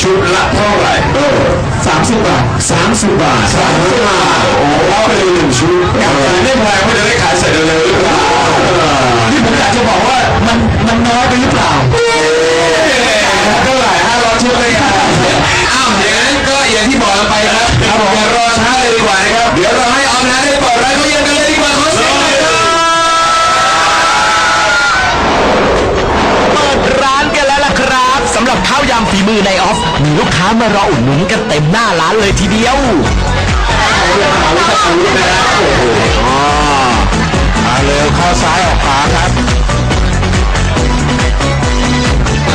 ชุดละเท่าไหร่สามสิบบาทสามสิบบาทสามสิบบาทโอ้โหเป็นหนึ่งชุดขายไม่แพงเพราะจะได้ขายเสร็จเร็วๆหรือเปล่าที่ผมอยากจะบอกว่ามันมันน้อยไปหรือเปล่า ลูกค้ามารออุดหนุนกันเต็มหน้าร้านเลยทีเดียวมาเร็วเข้าซ้ายออกขวาครับ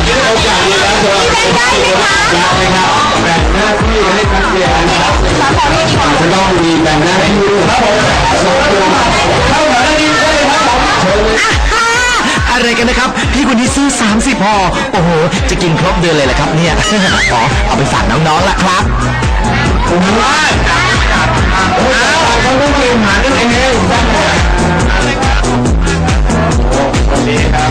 คิดโอกาสดีแล้วเถอะได้ไหมคะได้ครับแบ่งหน้าที่ให้ชัดเจนนะครับอาจจะต้องมีแบ่งหน้า กันนะครับพี่คนนี้ซื้อ 30พอโอ้โห จะกินครบเดือนเลยแหละครับเนี่ย อ๋อเอาไปฝากน้องๆล่ะครับผมว่าอ้าวเขาต้องเรียนหากันเองวันนี้ครับ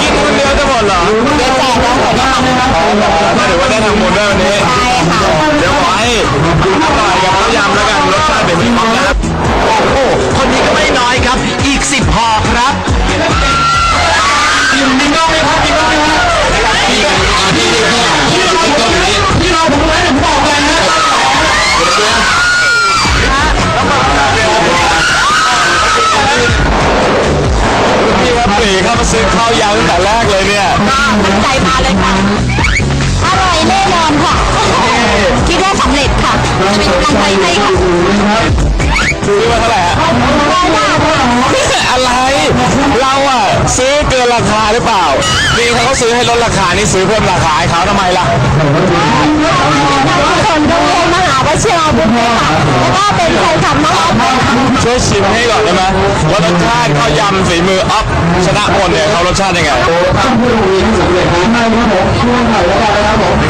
กินคนเดียวจะหมดเหรอเดี๋ยวแจกแล้วหัวหน้านะคะมาถือว่าได้ทำบุญด้วยวันนี้ใช่ค่ะเดี๋ยวขอให้อร่อยกับข้าวยำแล้วกันรสชาติเป็นที่ต้องนะครับโอ้โหคน นี้อยครับ อีก 10พอครับกินมีน้องไหมครับมีน้องไหมครับพี่กันพี่พี่พี่พี่พี่น้องผมเลยผมบอกไปนะพี่ว่าปรีเข้ามาซื้อข้าวยำตั้งแต่แรกเลยเนี่ยตั้งใจมาเลยค่ะ อร่อยแน่นอนค่ะ คิดว่าสำเร็จค่ะจะเป็นกำลังใจให้ค่ะ ซื้อมาเท่าไหร่ อะไร เราอะซื้อเกินราคาหรือเปล่านี่เขาก็ซื้อให้ลดราคานี่ซื้อเพิ่มราคาให้เขาทำไมล่ะ ทุกคนก็เลยมาหาว่าเชียร์บุญค่ะแล้วก็เป็นแฟนคลับน้องออฟค่ะช่วยชิมให้ก่อนได้ไหมว่ารสชาติข้าวยำฝีมือออฟชนะพลเนี่ยเขารสชาติยังไงรสชาติอ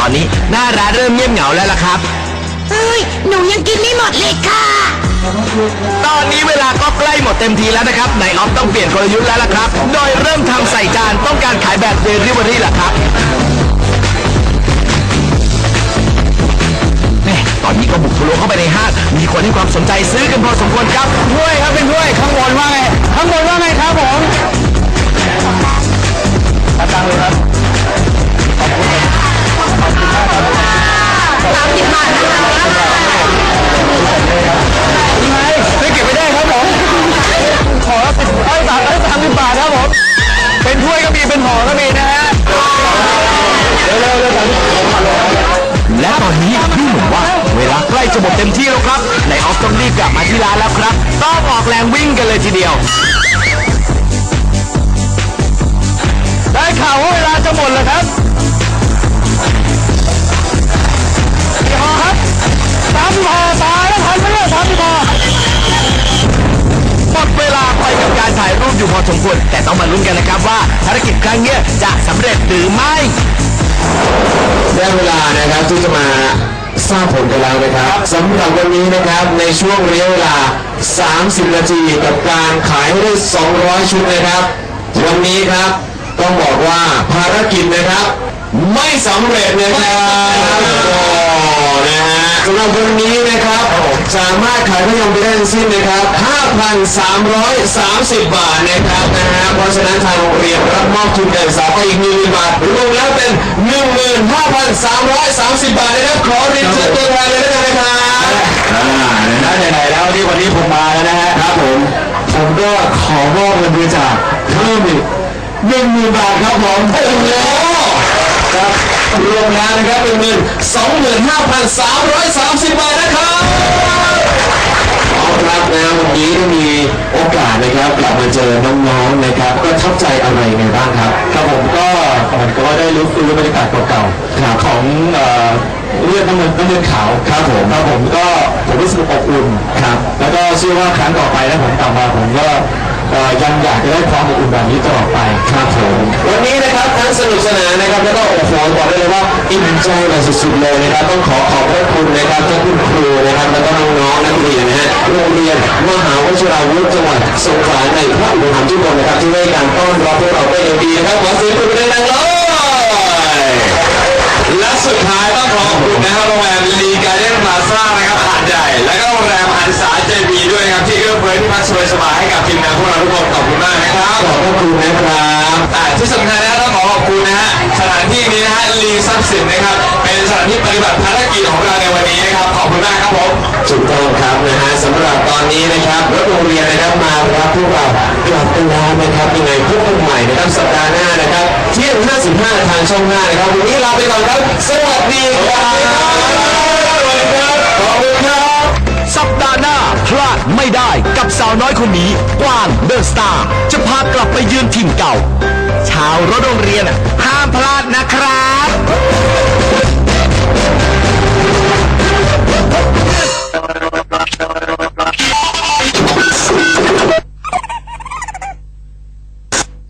ต่ตอนนี้ หน้าร้านเริ่มเงียบเหงาแล้วล่ะครับเฮ้ย หนูยังกินไม่หมดเลยค่ะ ตอนนี้เวลาก็ใกล้หมดเต็มทีแล้วนะครับนายออฟต้องเปลี่ยนกลยุทธ์แล้วล่ะครับ โดยเริ่มทำใส่จานต้องการขายแบบเดลิเวอรี่ล่ะครับแม่ตอนนี้ก็บุกทะลวงเข้าไปในห้างมีคนให้ความสนใจซื้อกันพอสมควรครับถ้วยครับเป็นถ้วยข้างบนว่าไงข้างบนว่าไงครับผมตังเลยครับ ไม่เก็บไม่ได้ครับผม ขอสิบเอ้ยสามเอ้ยสามสิบบาทครับผม เป็นถ้วยก็มี เป็นห่อก็มีนะฮะ เร็วๆเร็วๆสามสิบและตอนนี้ดูเหมือนว่า เวลาใกล้จะหมดเต็มที่แล้วครับนายออฟต้องรีบกลับมาที่ร้านแล้วครับ ต้องออกแรงวิ่งกันเลยทีเดียว ได้ข่าวว่าเวลาจะหมดแล้วครับ สมควรแต่ต้องมาลุ้นกันนะครับว่าภารกิจครั้งเนี้ยจะสำเร็จหรือไม่ ได้เวลานะครับที่จะมาทราบผลกันแล้วนะครับสำหรับวันนี้นะครับในช่วงระยะเวลา 30 นาทีกับการขายให้ได้ 200 ชุดนะครับ วันนี้ครับ ต้องบอกว่าภารกิจนะครับ ไม่สำเร็จนะครับโอ้นะฮะสำหรับวันนี้นะครับ สามารถขายพยมไปได้ทั้งสิ้นนะครับ 5,330 บาทนะครับนะฮะเพราะฉะนั้นทางโรงเรียนรับมอบทุนการศึกษาไปอีก1,000บาทรวมแล้วเป็น 15,330 บาทนะครับขอเรียนเชิญตัวแทนเลยนะครับอ่านะไหนๆแล้วที่วันนี้ผมมาแล้วนะฮะครับผมผมก็ขอมอบเงินบริจาคเพิ่มอีก หนึ่งหมื่นบาทครับผมโอ้โหครับรวมแล้วนะครับเป็นเงินสองหมื่นห้าพันสามร้อยสามสิบบาทนะครับเอาครับนะวันนี้ได้มีโอกาสนะครับกลับมาเจอน้องๆนะครับ ก็ทับใจอะไรไงบ้างครับครับผมก็มันก็ได้รู้ฟื้นบรรยากาศเก่าๆของเอ่อเลือดน้ำเงินน้ำเงินขาวครับผมครับผมก็ผมรู้สึกอบอุ่นครับ แล้วก็เชื่อว่าครั้งต่อไปถ้าผมกลับมาผมก็เอ่อ ยังอยากจะได้ความอบอุ่นแบบนี้ตลอดไปครับผมวันนี้นะครับทั้งสนุกสนานนะครับแล้วก็โอ้โหบอกได้เลยว่าอิ่มใจแบบสุดๆเลยนะครับต้องขอขอบพระคุณนะครับทั้งคุณครูนะครับแล้วก็น้องๆนักเรียนนะฮะโรงเรียนมหาวชิราวุธจังหวัดสงขลาในพระอุปถัมภ์ทุกคนนะครับที่ให้การต้อนรับพวกเราเป็นอย่างดีนะครับขอเสียงปรบมือดังๆเลยและสุดท้ายต้องขอขอบคุณนะครับโรงแรมลีการ์เด้นพลาซ่านะครับหาดใหญ่และก็โรงแรมหันษา ที่เอื้อเฟื้อที่พักสบายๆให้กับทีมงานพวกเราทุกคนขอบคุณมากนะครับขอบพระคุณนะครับอ่าที่สำคัญนะต้องขอขอบคุณนะฮะสถานที่นี้นะฮะลีทรัพย์สินนะครับ เป็นสถานที่ปฏิบัติภารกิจของเราในวันนี้นะครับขอบคุณมากครับผมถูกต้องครับนะฮะสำหรับตอนนี้นะครับรถโรงเรียนนะครับมารับพวกเรากลับไปแล้วนะครับยังไงพบกันใหม่นะครับสัปดาห์หน้านะครับเที่ยง55 ทางช่อง5นะครับวันนี้ลาไปก่อนครับสวัสดีครับาวน้อยคนนี้กวางเดอะสตาร์จะพากลับไปยืนถิ่นเก่า ชาวรถโรงเรียนห้ามพลาดนะ